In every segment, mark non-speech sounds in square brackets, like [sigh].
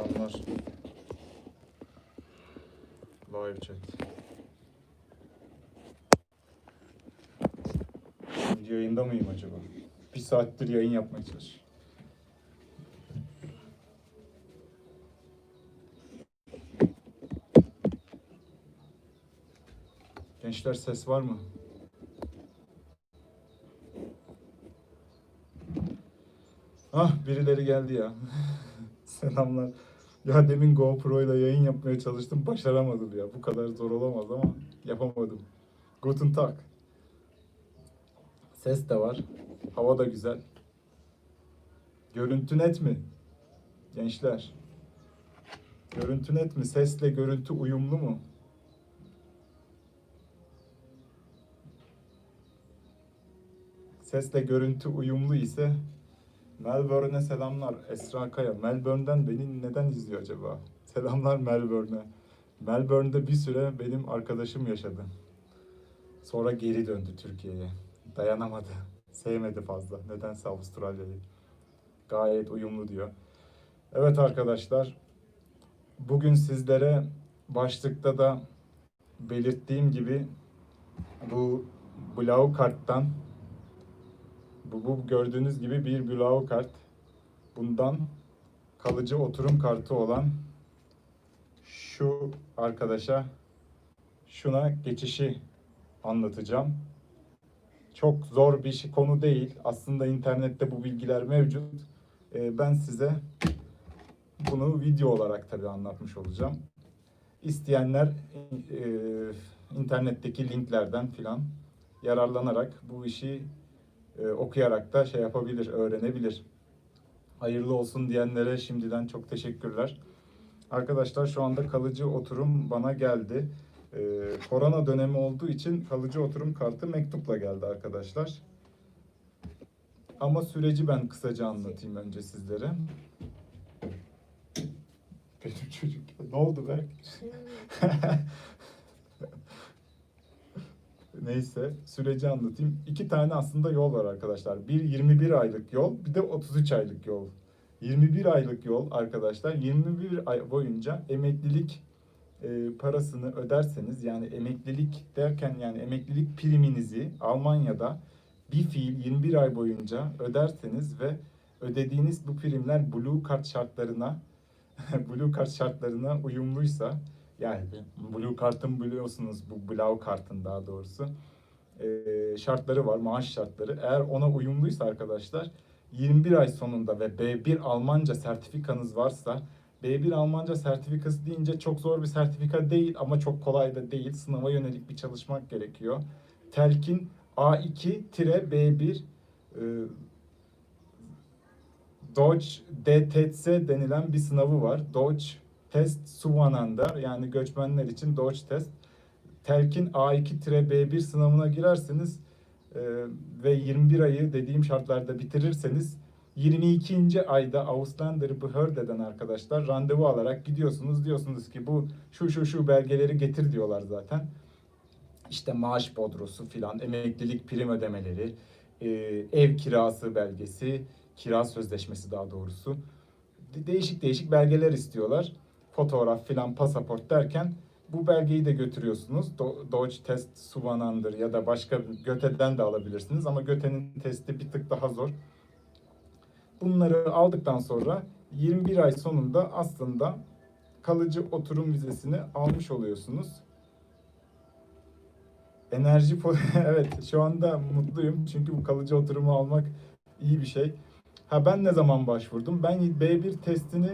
Selamlar. Live chat. Şimdi yayında mıyım acaba? Bir saattir yayın yapmaya çalışıyorum. Gençler ses var mı? Ah birileri geldi ya. [laughs] Selamlar. Ya demin GoPro ile yayın yapmaya çalıştım. Başaramadım ya. Bu kadar zor olamaz ama yapamadım. Guten Tag. Ses de var. Hava da güzel. Görüntü net mi? Gençler. Görüntü net mi? Sesle görüntü uyumlu mu? Sesle görüntü uyumlu ise Melbourne'e selamlar. Esra Kaya. Melbourne'den beni neden izliyor acaba? Selamlar Melbourne'e. Melbourne'de bir süre benim arkadaşım yaşadı. Sonra geri döndü Türkiye'ye. Dayanamadı. Sevmedi fazla. Nedense Avustralya'yı. Gayet uyumlu diyor. Evet arkadaşlar. Bugün sizlere başlıkta da belirttiğim gibi bu Blau karttan bu, bu gördüğünüz gibi bir Blau kart. Bundan kalıcı oturum kartı olan şu arkadaşa şuna geçişi anlatacağım. Çok zor bir şey, konu değil. Aslında internette bu bilgiler mevcut. Ee, ben size bunu video olarak tabii anlatmış olacağım. İsteyenler e, internetteki linklerden filan yararlanarak bu işi e, okuyarak da şey yapabilir, öğrenebilir. Hayırlı olsun diyenlere şimdiden çok teşekkürler. Arkadaşlar şu anda kalıcı oturum bana geldi. E, korona dönemi olduğu için kalıcı oturum kartı mektupla geldi arkadaşlar. Ama süreci ben kısaca anlatayım önce sizlere. Benim çocuk ne oldu be? [laughs] Neyse süreci anlatayım. İki tane aslında yol var arkadaşlar. Bir 21 aylık yol, bir de 33 aylık yol. 21 aylık yol arkadaşlar 21 ay boyunca emeklilik e, parasını öderseniz yani emeklilik derken yani emeklilik priminizi Almanya'da bir fiil 21 ay boyunca öderseniz ve ödediğiniz bu primler Blue Card şartlarına [laughs] Blue Card şartlarına uyumluysa yani Blue Kart'ın biliyorsunuz bu Blau Kart'ın daha doğrusu e, şartları var, maaş şartları. Eğer ona uyumluysa arkadaşlar 21 ay sonunda ve B1 Almanca sertifikanız varsa B1 Almanca sertifikası deyince çok zor bir sertifika değil ama çok kolay da değil. Sınava yönelik bir çalışmak gerekiyor. Telkin A2-B1 e, Deutsch DTC denilen bir sınavı var. Deutsch Test Suvananda yani göçmenler için Deutsch Test. Telkin A2-B1 sınavına girerseniz e, ve 21 ayı dediğim şartlarda bitirirseniz 22. ayda Ausländer Behörde'den arkadaşlar randevu alarak gidiyorsunuz. Diyorsunuz ki bu şu şu şu belgeleri getir diyorlar zaten. İşte maaş bodrosu filan, emeklilik prim ödemeleri, e, ev kirası belgesi, kira sözleşmesi daha doğrusu. De- Değişik değişik belgeler istiyorlar. Fotoğraf filan, pasaport derken bu belgeyi de götürüyorsunuz. Do- Deutsch Test Suvanandır ya da başka Göte'den de alabilirsiniz ama Göte'nin testi bir tık daha zor. Bunları aldıktan sonra 21 ay sonunda aslında kalıcı oturum vizesini almış oluyorsunuz. Enerji [laughs] evet şu anda mutluyum çünkü bu kalıcı oturumu almak iyi bir şey. Ha ben ne zaman başvurdum? Ben B1 testini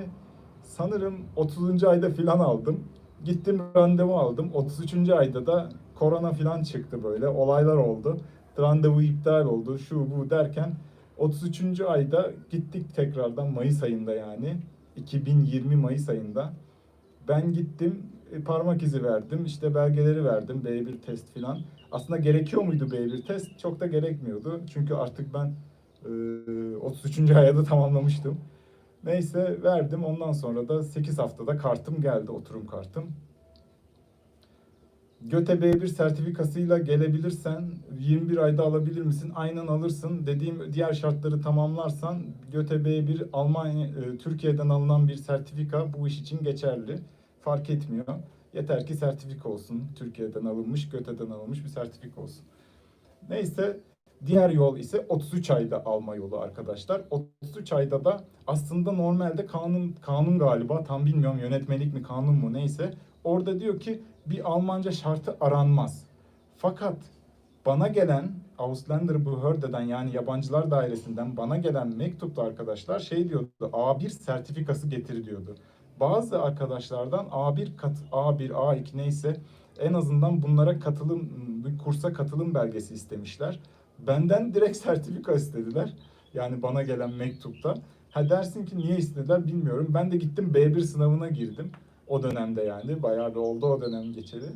sanırım 30. ayda filan aldım. Gittim randevu aldım. 33. ayda da korona filan çıktı böyle. Olaylar oldu. Randevu iptal oldu. Şu bu derken 33. ayda gittik tekrardan Mayıs ayında yani. 2020 Mayıs ayında. Ben gittim e, parmak izi verdim. işte belgeleri verdim. B1 test filan. Aslında gerekiyor muydu B1 test? Çok da gerekmiyordu. Çünkü artık ben e, 33. aya da tamamlamıştım. Neyse verdim. Ondan sonra da 8 haftada kartım geldi. Oturum kartım. Göte B1 sertifikasıyla gelebilirsen 21 ayda alabilir misin? Aynen alırsın. Dediğim diğer şartları tamamlarsan Göte B1 Almanya e, Türkiye'den alınan bir sertifika bu iş için geçerli. Fark etmiyor. Yeter ki sertifika olsun. Türkiye'den alınmış, Göte'den alınmış bir sertifika olsun. Neyse diğer yol ise 33 ayda alma yolu arkadaşlar. 33 ayda da aslında normalde kanun kanun galiba tam bilmiyorum yönetmelik mi kanun mu neyse. Orada diyor ki bir Almanca şartı aranmaz. Fakat bana gelen Ausländer Behörde'den yani yabancılar dairesinden bana gelen mektupta arkadaşlar şey diyordu A1 sertifikası getir diyordu. Bazı arkadaşlardan A1 kat A1 A2 neyse en azından bunlara katılım kursa katılım belgesi istemişler. Benden direkt [laughs] sertifika istediler. Yani bana gelen mektupta. Ha dersin ki niye istediler bilmiyorum. Ben de gittim B1 sınavına girdim. O dönemde yani bayağı bir oldu o dönem geçeli.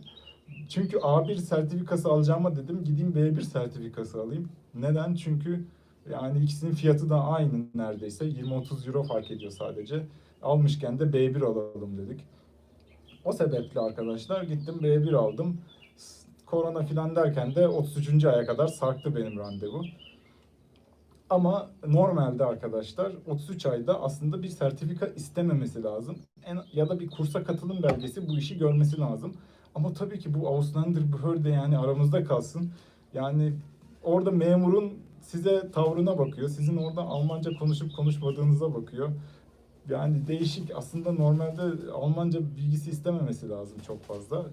Çünkü A1 sertifikası alacağıma dedim gideyim B1 sertifikası alayım. Neden? Çünkü yani ikisinin fiyatı da aynı neredeyse. 20-30 euro fark ediyor sadece. Almışken de B1 alalım dedik. O sebeple arkadaşlar gittim B1 aldım. Korona filan derken de 33. aya kadar sarktı benim randevu. Ama normalde arkadaşlar 33 ayda aslında bir sertifika istememesi lazım. En, ya da bir kursa katılım belgesi bu işi görmesi lazım. Ama tabii ki bu Ausländer Behörde yani aramızda kalsın. Yani orada memurun size tavrına bakıyor. Sizin orada Almanca konuşup konuşmadığınıza bakıyor. Yani değişik. Aslında normalde Almanca bilgisi istememesi lazım çok fazla.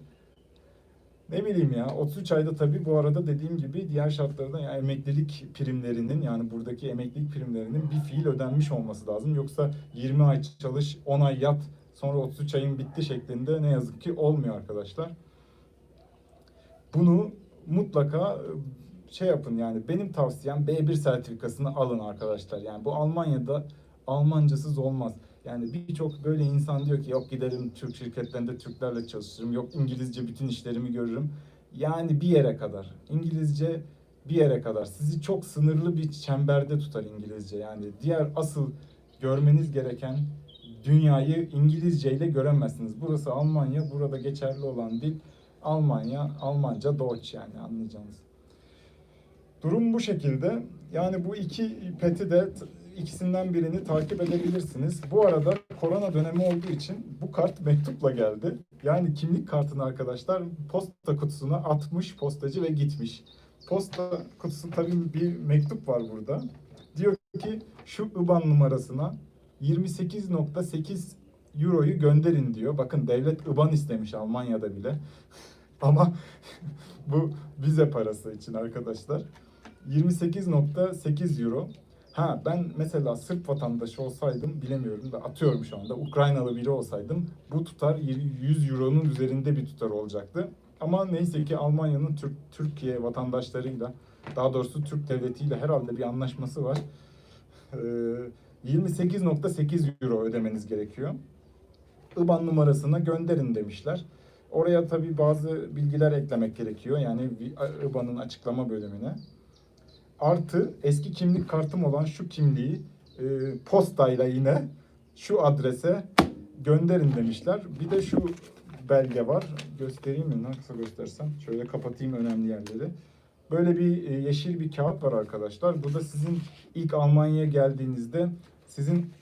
Ne bileyim ya 33 ayda tabii bu arada dediğim gibi diğer şartlarda yani emeklilik primlerinin yani buradaki emeklilik primlerinin bir fiil ödenmiş olması lazım. Yoksa 20 ay çalış 10 ay yat sonra 33 ayın bitti şeklinde ne yazık ki olmuyor arkadaşlar. Bunu mutlaka e, şey yapın yani benim tavsiyem B1 sertifikasını alın arkadaşlar. Yani bu Almanya'da Almancasız olmaz. Yani birçok böyle insan diyor ki yok giderim Türk şirketlerinde Türklerle çalışırım. Yok İngilizce bütün işlerimi görürüm. Yani bir yere kadar. İngilizce bir yere kadar. Sizi çok sınırlı bir çemberde tutar İngilizce. Yani diğer asıl görmeniz gereken dünyayı İngilizce ile göremezsiniz. Burası Almanya. Burada geçerli olan dil Almanya, Almanca, Deutsch yani anlayacağınız. Durum bu şekilde. Yani bu iki peti de ikisinden birini takip edebilirsiniz. Bu arada korona dönemi olduğu için bu kart mektupla geldi. Yani kimlik kartını arkadaşlar posta kutusuna atmış postacı ve gitmiş. Posta kutusu tabii bir mektup var burada. Diyor ki şu IBAN numarasına 28.8 Euro'yu gönderin diyor. Bakın devlet IBAN istemiş Almanya'da bile. [laughs] Ama [laughs] bu vize parası için arkadaşlar. 28.8 Euro. Ha ben mesela Sırp vatandaşı olsaydım bilemiyorum da atıyorum şu anda Ukraynalı biri olsaydım bu tutar 100 euronun üzerinde bir tutar olacaktı. Ama neyse ki Almanya'nın Türk Türkiye vatandaşlarıyla daha doğrusu Türk devletiyle herhalde bir anlaşması var. Ee, 28.8 euro ödemeniz gerekiyor. IBAN numarasına gönderin demişler. Oraya tabii bazı bilgiler eklemek gerekiyor. Yani IBAN'ın açıklama bölümüne artı eski kimlik kartım olan şu kimliği e, postayla yine şu adrese gönderin demişler. Bir de şu belge var. Göstereyim mi? Nasıl göstersem? Şöyle kapatayım önemli yerleri. Böyle bir e, yeşil bir kağıt var arkadaşlar. Bu da sizin ilk Almanya'ya geldiğinizde sizin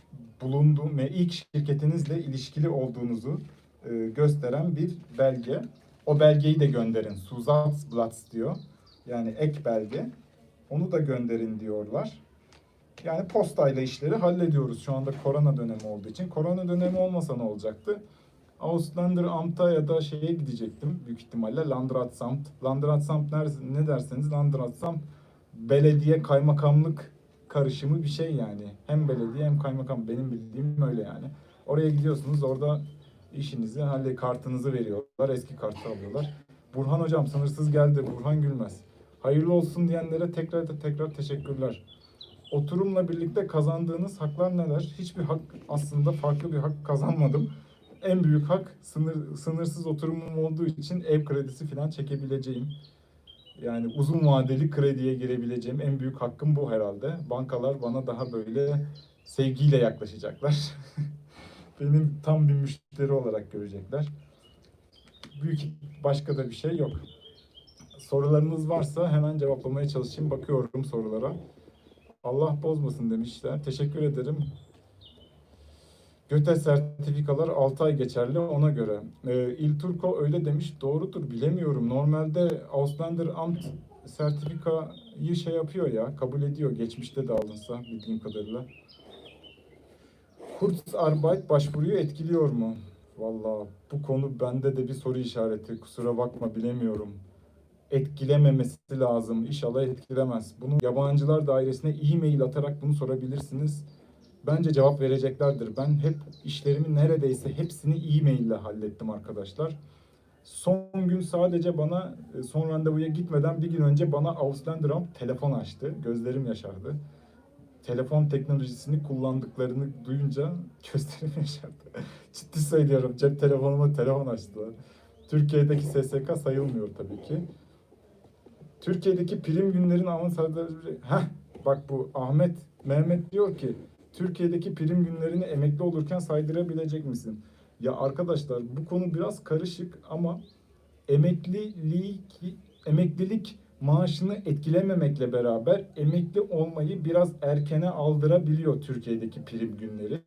bulunduğun ve ilk şirketinizle ilişkili olduğunuzu e, gösteren bir belge. O belgeyi de gönderin. Zusatzblatt diyor. Yani ek belge. Onu da gönderin diyorlar. Yani postayla işleri hallediyoruz şu anda korona dönemi olduğu için. Korona dönemi olmasa ne olacaktı? Ausländer Amt'a ya da şeye gidecektim büyük ihtimalle Landratsamt. Landratsamt ne derseniz Landratsamt belediye kaymakamlık karışımı bir şey yani. Hem belediye hem kaymakam benim bildiğim öyle yani. Oraya gidiyorsunuz orada işinizi halle kartınızı veriyorlar. Eski kartı alıyorlar. Burhan hocam sınırsız geldi. Burhan Gülmez. Hayırlı olsun diyenlere tekrar da tekrar teşekkürler. Oturumla birlikte kazandığınız haklar neler? Hiçbir hak aslında farklı bir hak kazanmadım. En büyük hak sınır, sınırsız oturumum olduğu için ev kredisi falan çekebileceğim. Yani uzun vadeli krediye girebileceğim en büyük hakkım bu herhalde. Bankalar bana daha böyle sevgiyle yaklaşacaklar. [laughs] Benim tam bir müşteri olarak görecekler. büyük başka da bir şey yok. Sorularınız varsa hemen cevaplamaya çalışayım. Bakıyorum sorulara. Allah bozmasın demişler. Teşekkür ederim. Göte sertifikalar 6 ay geçerli ona göre. Ee, Il Turco öyle demiş. Doğrudur bilemiyorum. Normalde Ausländer Amt sertifikayı şey yapıyor ya kabul ediyor. Geçmişte de alınsa bildiğim kadarıyla. Kurzarbeit başvuruyu etkiliyor mu? Vallahi bu konu bende de bir soru işareti. Kusura bakma bilemiyorum. Etkilememesi lazım. İnşallah etkilemez. Bunu yabancılar dairesine e-mail atarak bunu sorabilirsiniz. Bence cevap vereceklerdir. Ben hep işlerimi neredeyse hepsini e-mail ile hallettim arkadaşlar. Son gün sadece bana e, son randevuya gitmeden bir gün önce bana Ausländer Amt telefon açtı. Gözlerim yaşardı. Telefon teknolojisini kullandıklarını duyunca [laughs] gözlerim yaşardı. Ciddi söylüyorum cep telefonuma telefon açtılar. Türkiye'deki SSK sayılmıyor tabii ki. Türkiye'deki prim günlerin avantajları... Heh bak bu Ahmet, Mehmet diyor ki Türkiye'deki prim günlerini emekli olurken saydırabilecek misin? Ya arkadaşlar bu konu biraz karışık ama emeklilik emeklilik maaşını etkilememekle beraber emekli olmayı biraz erkene aldırabiliyor Türkiye'deki prim günleri.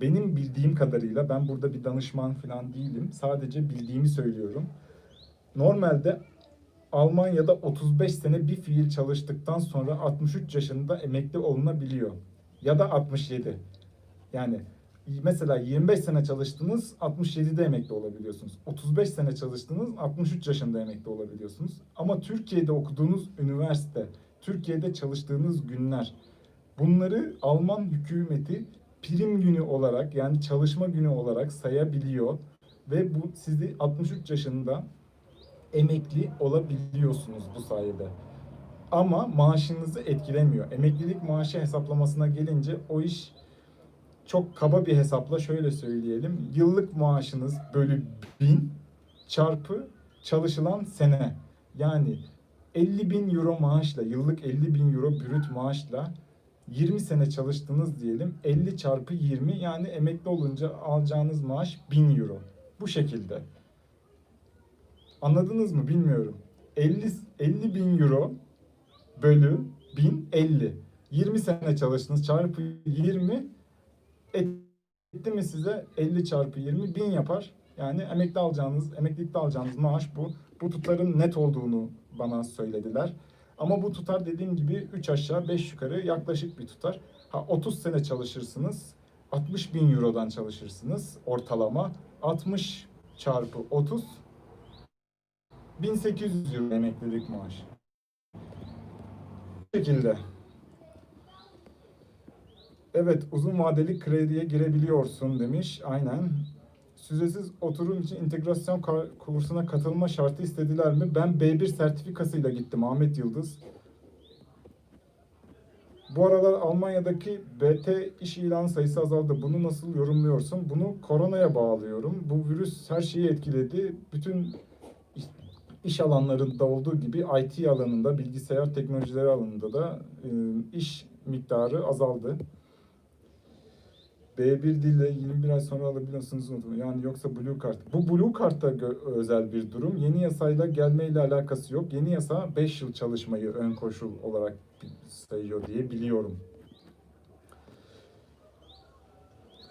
Benim bildiğim kadarıyla ben burada bir danışman falan değilim. Sadece bildiğimi söylüyorum. Normalde Almanya'da 35 sene bir fiil çalıştıktan sonra 63 yaşında emekli olunabiliyor. Ya da 67. Yani mesela 25 sene çalıştınız 67'de emekli olabiliyorsunuz. 35 sene çalıştınız 63 yaşında emekli olabiliyorsunuz. Ama Türkiye'de okuduğunuz üniversite, Türkiye'de çalıştığınız günler bunları Alman hükümeti prim günü olarak yani çalışma günü olarak sayabiliyor ve bu sizi 63 yaşında emekli olabiliyorsunuz bu sayede. Ama maaşınızı etkilemiyor. Emeklilik maaşı hesaplamasına gelince o iş çok kaba bir hesapla şöyle söyleyelim. Yıllık maaşınız bölü 1000 çarpı çalışılan sene. Yani 50 bin euro maaşla, yıllık 50 bin euro brüt maaşla 20 sene çalıştınız diyelim. 50 çarpı 20 yani emekli olunca alacağınız maaş 1000 euro. Bu şekilde. Anladınız mı bilmiyorum. 50, 50 bin euro bölü 1000 50. 20 sene çalıştınız çarpı 20 etti mi size 50 çarpı 20 bin yapar. Yani emekli alacağınız, emeklilikte alacağınız maaş bu. Bu tutarın net olduğunu bana söylediler. Ama bu tutar dediğim gibi 3 aşağı 5 yukarı yaklaşık bir tutar. Ha 30 sene çalışırsınız. 60 bin eurodan çalışırsınız ortalama. 60 çarpı 30 1800 euro emeklilik maaşı. Bu şekilde. Evet, uzun vadeli krediye girebiliyorsun demiş. Aynen. Süzesiz oturum için integrasyon kursuna katılma şartı istediler mi? Ben B1 sertifikasıyla gittim Ahmet Yıldız. Bu aralar Almanya'daki BT iş ilan sayısı azaldı. Bunu nasıl yorumluyorsun? Bunu koronaya bağlıyorum. Bu virüs her şeyi etkiledi. Bütün iş alanlarında olduğu gibi IT alanında, bilgisayar teknolojileri alanında da e, iş miktarı azaldı. B1 dille 21 ay sonra alabiliyorsunuz unutmayın. Yani yoksa Blue Card. Bu Blue Card'da özel bir durum. Yeni yasayla gelmeyle alakası yok. Yeni yasa 5 yıl çalışmayı ön koşul olarak sayıyor diye biliyorum.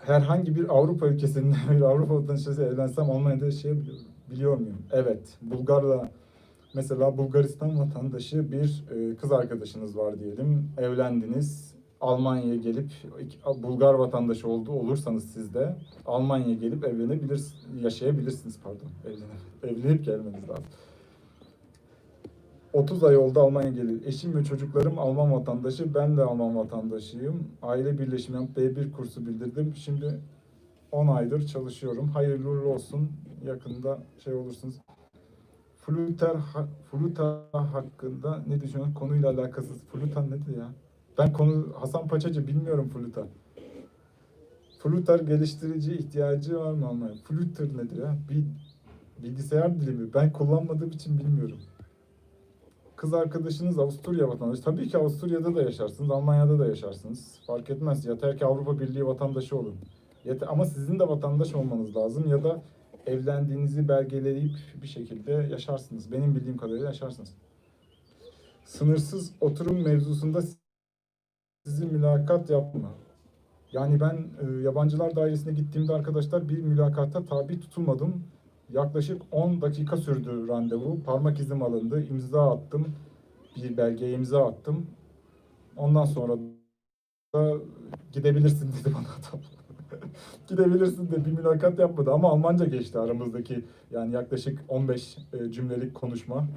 Herhangi bir Avrupa ülkesinde bir [laughs] Avrupa vatandaşı evlensem Almanya'da yaşayabiliyor biliyor muyum? Evet. Bulgarla mesela Bulgaristan vatandaşı bir e, kız arkadaşınız var diyelim. Evlendiniz. Almanya'ya gelip Bulgar vatandaşı oldu olursanız siz de Almanya'ya gelip evlenebilirsiniz, yaşayabilirsiniz pardon. Evlenip, evlenip gelmeniz lazım. 30 ay oldu Almanya geleli. Eşim ve çocuklarım Alman vatandaşı. Ben de Alman vatandaşıyım. Aile birleşimi yapıp B1 kursu bildirdim. Şimdi 10 aydır çalışıyorum. Hayırlı uğurlu olsun. Yakında şey olursunuz. Fluter, ha- Fluta hakkında ne düşünüyorsun? Konuyla alakasız. Fluta nedir ya? Ben konu Hasan Paçacı bilmiyorum Fluta. Flutter geliştirici ihtiyacı var mı Almanya? Flutter nedir ya? Bir bilgisayar dili mi? Ben kullanmadığım için bilmiyorum. Kız arkadaşınız Avusturya vatandaşı. Tabii ki Avusturya'da da yaşarsınız, Almanya'da da yaşarsınız. Fark etmez. Yeter ki Avrupa Birliği vatandaşı olun. Yeter, ama sizin de vatandaş olmanız lazım ya da evlendiğinizi belgeleyip bir şekilde yaşarsınız. Benim bildiğim kadarıyla yaşarsınız. Sınırsız oturum mevzusunda sizi mülakat yapma. Yani ben e, yabancılar dairesine gittiğimde arkadaşlar bir mülakata tabi tutulmadım. Yaklaşık 10 dakika sürdü randevu. Parmak izim alındı. imza attım. Bir belgeye imza attım. Ondan sonra da gidebilirsin dedi bana adam. Gidebilirsin de bir mülakat yapmadı ama Almanca geçti aramızdaki yani yaklaşık 15 e, cümlelik konuşma.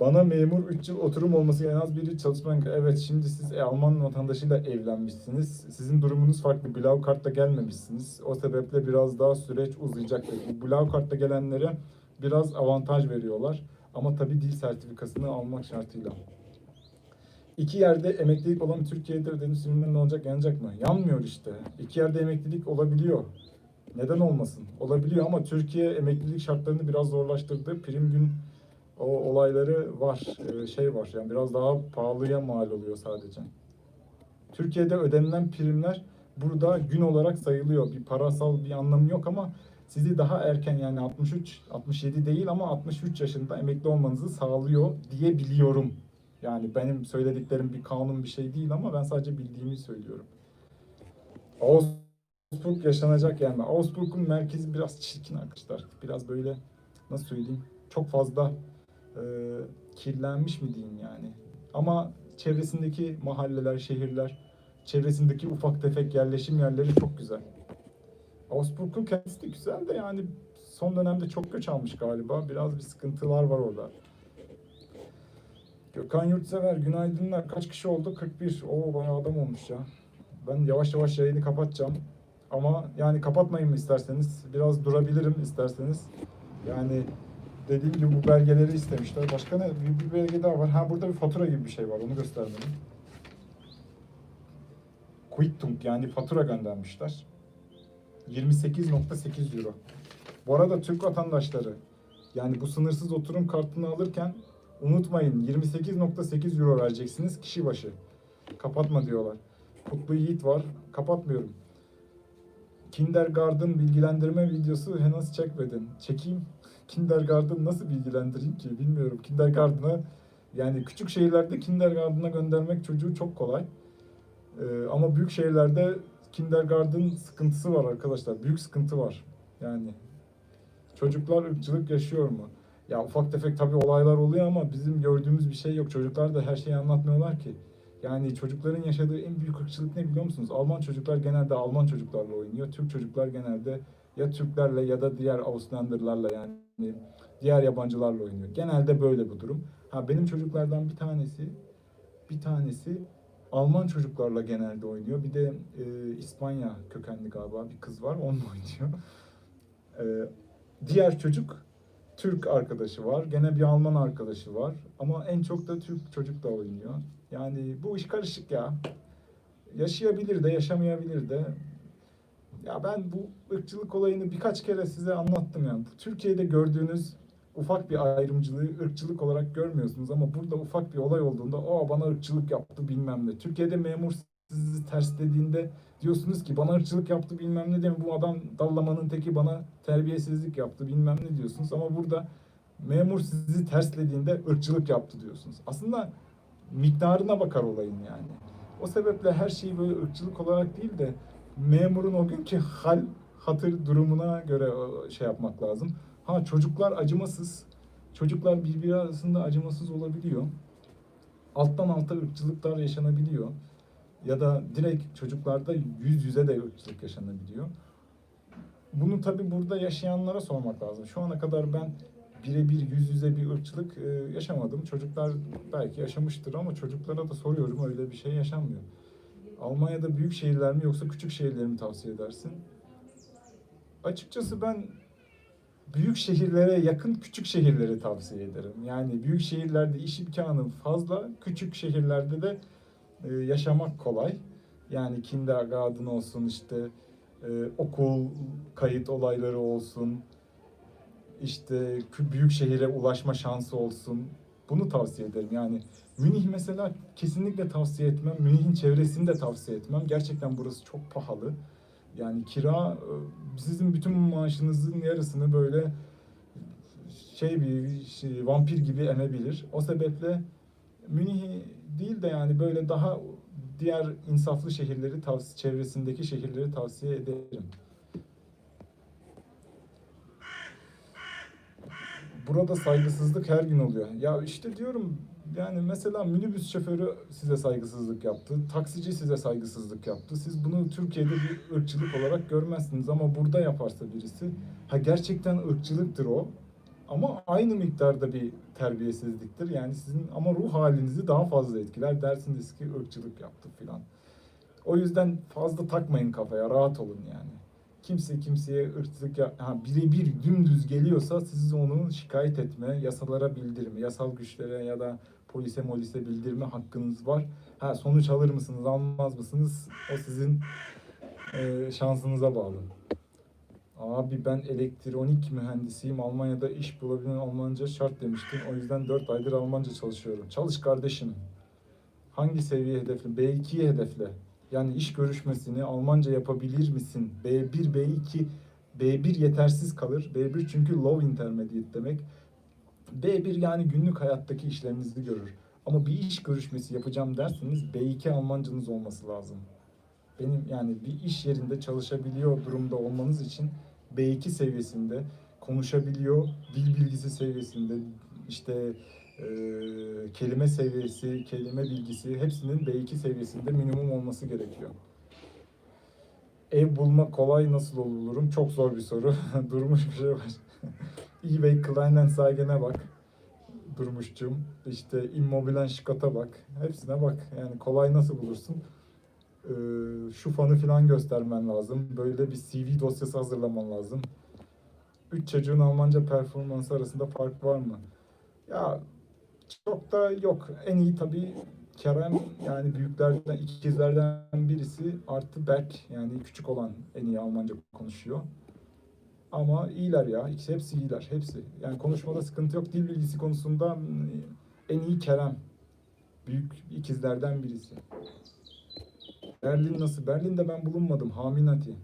Bana memur 3 yıl oturum olması en az bir yıl çalışma Evet şimdi siz e, Alman vatandaşıyla evlenmişsiniz. Sizin durumunuz farklı. Blau kartla gelmemişsiniz. O sebeple biraz daha süreç uzayacaktır. Bu Blau kartla gelenlere biraz avantaj veriyorlar. Ama tabii dil sertifikasını almak şartıyla. İki yerde emeklilik olan Türkiye'de ödediğiniz ürünler ne olacak yanacak mı? Yanmıyor işte. İki yerde emeklilik olabiliyor. Neden olmasın? Olabiliyor ama Türkiye emeklilik şartlarını biraz zorlaştırdı. Prim gün o olayları var. Ee, şey var yani biraz daha pahalıya mal oluyor sadece. Türkiye'de ödenilen primler burada gün olarak sayılıyor. Bir parasal bir anlamı yok ama sizi daha erken yani 63 67 değil ama 63 yaşında emekli olmanızı sağlıyor diye biliyorum. Yani benim söylediklerim bir kanun bir şey değil ama ben sadece bildiğimi söylüyorum. Augsburg yaşanacak yani. Augsburg'un merkezi biraz çirkin arkadaşlar. Biraz böyle nasıl söyleyeyim? Çok fazla e, kirlenmiş mi diyeyim yani. Ama çevresindeki mahalleler, şehirler, çevresindeki ufak tefek yerleşim yerleri çok güzel. Augsburg'un kendisi de güzel de yani son dönemde çok göç almış galiba. Biraz bir sıkıntılar var orada. Gökhan Yurtsever, günaydınlar. Kaç kişi oldu? 41. Oo bayağı adam olmuş ya. Ben yavaş yavaş yayını kapatacağım. Ama yani kapatmayın mı isterseniz? Biraz durabilirim isterseniz. Yani dediğim gibi bu belgeleri istemişler. Başka ne? Bir, bir belge daha var. Ha burada bir fatura gibi bir şey var. Onu göstermedim. Quittung yani fatura göndermişler. 28.8 euro. Bu arada Türk vatandaşları yani bu sınırsız oturum kartını alırken unutmayın 28.8 euro vereceksiniz kişi başı. Kapatma diyorlar. Kutlu Yiğit var. Kapatmıyorum. Kindergarten bilgilendirme videosu henüz çekmedin. Çekeyim. [laughs] Kindergarten nasıl bilgilendireyim ki bilmiyorum. Kindergarten'a yani küçük şehirlerde kindergarten'a göndermek çocuğu çok kolay. Ee, ama büyük şehirlerde kindergarten sıkıntısı var arkadaşlar. Büyük sıkıntı var. Yani çocuklar ırkçılık yaşıyor mu? Ya ufak tefek tabii olaylar oluyor ama bizim gördüğümüz bir şey yok. Çocuklar da her şeyi anlatmıyorlar ki. Yani çocukların yaşadığı en büyük ırkçılık ne biliyor musunuz? Alman çocuklar genelde Alman çocuklarla oynuyor. Türk çocuklar genelde ya Türklerle ya da diğer Ausländerlarla yani diğer yabancılarla oynuyor. Genelde böyle bu durum. Ha benim çocuklardan bir tanesi bir tanesi Alman çocuklarla genelde oynuyor. Bir de e, İspanya kökenli galiba bir kız var onunla oynuyor. E, diğer çocuk Türk arkadaşı var. Gene bir Alman arkadaşı var. Ama en çok da Türk çocukla oynuyor. Yani bu iş karışık ya. Yaşayabilir de yaşamayabilir de. Ya ben bu ırkçılık olayını birkaç kere size anlattım yani. Türkiye'de gördüğünüz ufak bir ayrımcılığı ırkçılık olarak görmüyorsunuz ama burada ufak bir olay olduğunda o bana ırkçılık yaptı bilmem ne. Türkiye'de memur sizi terslediğinde diyorsunuz ki bana ırkçılık yaptı bilmem ne demek bu adam dallamanın teki bana terbiyesizlik yaptı bilmem ne diyorsunuz ama burada memur sizi terslediğinde ırkçılık yaptı diyorsunuz. Aslında miktarına bakar olayın yani. O sebeple her şeyi böyle ırkçılık olarak değil de memurun o günkü hal hatır durumuna göre e, şey yapmak lazım. Ha çocuklar acımasız. Çocuklar birbiri arasında acımasız olabiliyor. Alttan alta ırkçılıklar yaşanabiliyor. Ya da direkt çocuklarda yüz yüze de ırkçılık yaşanabiliyor. Bunu tabi burada yaşayanlara sormak lazım. Şu ana kadar ben birebir yüz yüze bir ırkçılık e, yaşamadım. Çocuklar belki yaşamıştır ama çocuklara da soruyorum öyle bir şey yaşanmıyor. Almanya'da büyük şehirler mi yoksa küçük şehirleri mi tavsiye edersin? Açıkçası ben büyük şehirlere yakın küçük şehirleri tavsiye ederim. Yani büyük şehirlerde iş imkanı fazla, küçük şehirlerde de e, yaşamak kolay. Yani kindergarten olsun işte e, okul kayıt olayları olsun işte büyük şehire ulaşma şansı olsun. Bunu tavsiye ederim. Yani Münih mesela kesinlikle tavsiye etmem. Münih'in çevresini de tavsiye etmem. Gerçekten burası çok pahalı. Yani kira e, sizin bütün maaşınızın yarısını böyle şey bir şey, vampir gibi emebilir. O sebeple Münih'i değil de yani böyle daha diğer insaflı şehirleri tavsiye çevresindeki şehirleri tavsiye ederim. Burada saygısızlık her gün oluyor. Ya işte diyorum yani mesela minibüs şoförü size saygısızlık yaptı, taksici size saygısızlık yaptı. Siz bunu Türkiye'de bir ırkçılık olarak görmezsiniz ama burada yaparsa birisi, ha gerçekten ırkçılıktır o. Ama aynı miktarda bir terbiyesizliktir. Yani sizin ama ruh halinizi daha fazla etkiler. Dersiniz ki ırkçılık yaptı filan. O yüzden fazla takmayın kafaya, rahat olun yani. Kimse kimseye ırkçılık ya birebir dümdüz geliyorsa siz onu şikayet etme, yasalara bildirme, yasal güçlere ya da polise molise bildirme hakkınız var. Ha sonuç alır mısınız, almaz mısınız? O sizin e, şansınıza bağlı. Abi ben elektronik mühendisiyim. Almanya'da iş bulabilen Almanca şart demiştin. O yüzden 4 aydır Almanca çalışıyorum. Çalış kardeşim. Hangi seviye hedefle? B2'yi hedefle. Yani iş görüşmesini Almanca yapabilir misin? B1, B2, B1 yetersiz kalır. B1 çünkü low intermediate demek. B1 yani günlük hayattaki işlerinizi görür. Ama bir iş görüşmesi yapacağım derseniz B2 Almancanız olması lazım. Benim yani bir iş yerinde çalışabiliyor durumda olmanız için B2 seviyesinde konuşabiliyor, dil bilgisi seviyesinde işte e, kelime seviyesi, kelime bilgisi hepsinin B2 seviyesinde minimum olması gerekiyor. Ev bulmak kolay nasıl olurum? Çok zor bir soru. [laughs] Durmuş bir şey var. [laughs] eBay Kleinanzeigen'e bak. Durmuşçum. İşte Immobilen bak. Hepsine bak. Yani kolay nasıl bulursun? Ee, şu fanı falan göstermen lazım. Böyle bir CV dosyası hazırlaman lazım. Üç çocuğun Almanca performansı arasında fark var mı? Ya çok da yok. En iyi tabii Kerem yani büyüklerden, ikizlerden birisi artı Berk yani küçük olan en iyi Almanca konuşuyor. Ama iyiler ya. İkisi hepsi iyiler. Hepsi. Yani konuşmada sıkıntı yok. Dil bilgisi konusunda mm, en iyi Kerem. Büyük ikizlerden birisi. Berlin nasıl? Berlin'de ben bulunmadım. Haminati.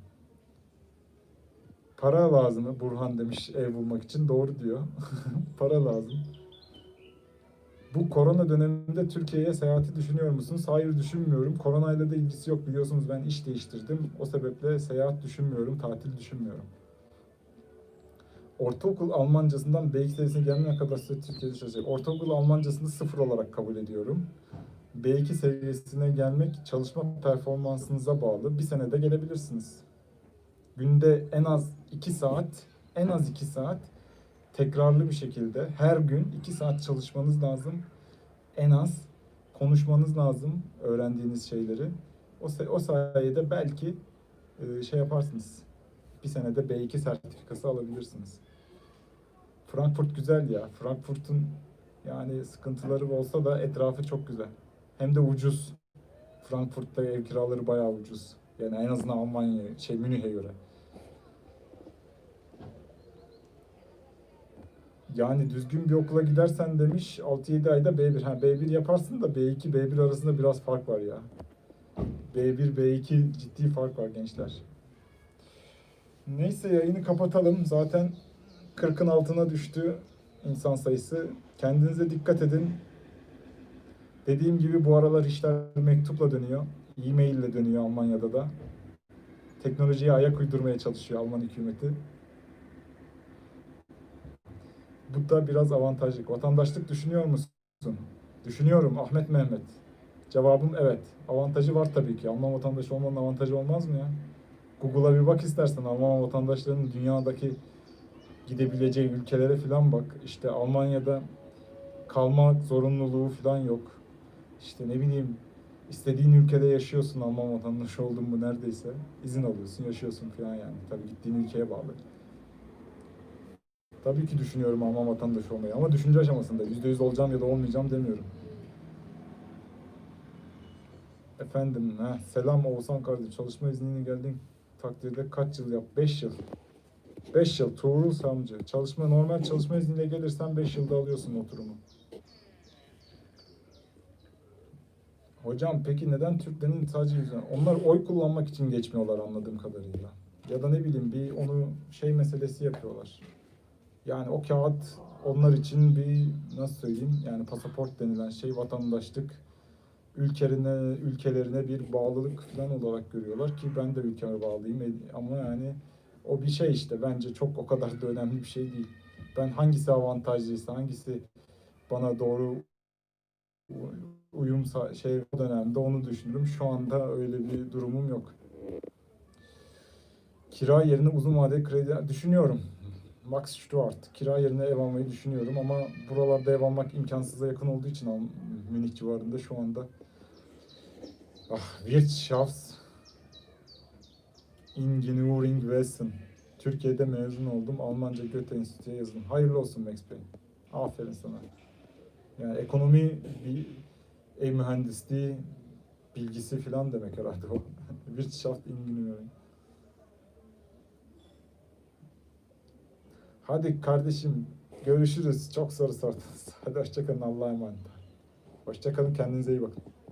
Para lazım Burhan demiş ev bulmak için. Doğru diyor. [laughs] Para lazım. Bu korona döneminde Türkiye'ye seyahati düşünüyor musunuz? Hayır düşünmüyorum. Koronayla da ilgisi yok biliyorsunuz ben iş değiştirdim. O sebeple seyahat düşünmüyorum, tatil düşünmüyorum. Ortaokul Almancasından B2 seviyesine gelene kadar size Türkiye'de çalışacak. Ortaokul Almancasını sıfır olarak kabul ediyorum. B2 seviyesine gelmek çalışma performansınıza bağlı. Bir senede gelebilirsiniz. Günde en az 2 saat, en az 2 saat tekrarlı bir şekilde her gün 2 saat çalışmanız lazım. En az konuşmanız lazım öğrendiğiniz şeyleri. O, o sayede belki e, şey yaparsınız. Bir senede B2 sertifikası alabilirsiniz. Frankfurt güzel ya. Frankfurt'un yani sıkıntıları olsa da etrafı çok güzel. Hem de ucuz. Frankfurt'ta ev kiraları bayağı ucuz. Yani en azından Almanya, şey Münih'e göre. Yani düzgün bir okula gidersen demiş 6-7 ayda B1. Ha B1 yaparsın da B2 B1 arasında biraz fark var ya. B1 B2 ciddi fark var gençler. Neyse yayını kapatalım. Zaten 40'ın altına düştü insan sayısı. Kendinize dikkat edin. Dediğim gibi bu aralar işler mektupla dönüyor. E-mail ile dönüyor Almanya'da da. Teknolojiye ayak uydurmaya çalışıyor Alman hükümeti. Bu da biraz avantajlı. Vatandaşlık düşünüyor musun? Düşünüyorum Ahmet Mehmet. Cevabım evet. Avantajı var tabii ki. Alman vatandaşı olmanın avantajı olmaz mı ya? Google'a bir bak istersen Alman vatandaşlarının dünyadaki gidebileceği ülkelere falan bak. İşte Almanya'da kalma zorunluluğu falan yok. İşte ne bileyim istediğin ülkede yaşıyorsun Alman vatandaşı oldun mu neredeyse. izin alıyorsun, yaşıyorsun falan yani. Tabii gittiğin ülkeye bağlı. Tabii ki düşünüyorum Alman vatandaşı olmayı ama düşünce aşamasında. Yüzde yüz olacağım ya da olmayacağım demiyorum. Efendim, heh, selam Oğuzhan kardeşim. Çalışma iznine geldiğin takdirde kaç yıl yap? 5 yıl. 5 yıl Tuğrul Samcı. Çalışma normal çalışma izniyle gelirsen 5 yılda alıyorsun oturumu. Hocam peki neden Türklerin sadece yüzden? Onlar oy kullanmak için geçmiyorlar anladığım kadarıyla. Ya da ne bileyim bir onu şey meselesi yapıyorlar. Yani o kağıt onlar için bir nasıl söyleyeyim yani pasaport denilen şey vatandaşlık ülkelerine ülkelerine bir bağlılık falan olarak görüyorlar ki ben de ülkeme bağlıyım E- ama yani o bir şey işte bence çok o kadar da önemli bir şey değil. Ben hangisi avantajlıysa hangisi bana doğru uyum şey o dönemde onu düşünürüm. Şu anda öyle bir durumum yok. Kira yerine uzun vadeli kredi düşünüyorum. Max Stuart. Kira yerine ev almayı düşünüyorum ama buralarda ev almak imkansıza yakın olduğu için Münih civarında şu anda. Ah, Wirtschafts Engineering Wesen. Türkiye'de mezun oldum. Almanca Goethe Enstitü'ye yazıldım. Hayırlı olsun Max Bey. Aferin sana. Yani ekonomi bir ev mühendisliği bilgisi falan demek herhalde o. [laughs] Wirtschaft Engineering. Hadi kardeşim görüşürüz. Çok soru sordunuz. [laughs] Hadi hoşçakalın Allah'a emanet. Hoşçakalın kendinize iyi bakın.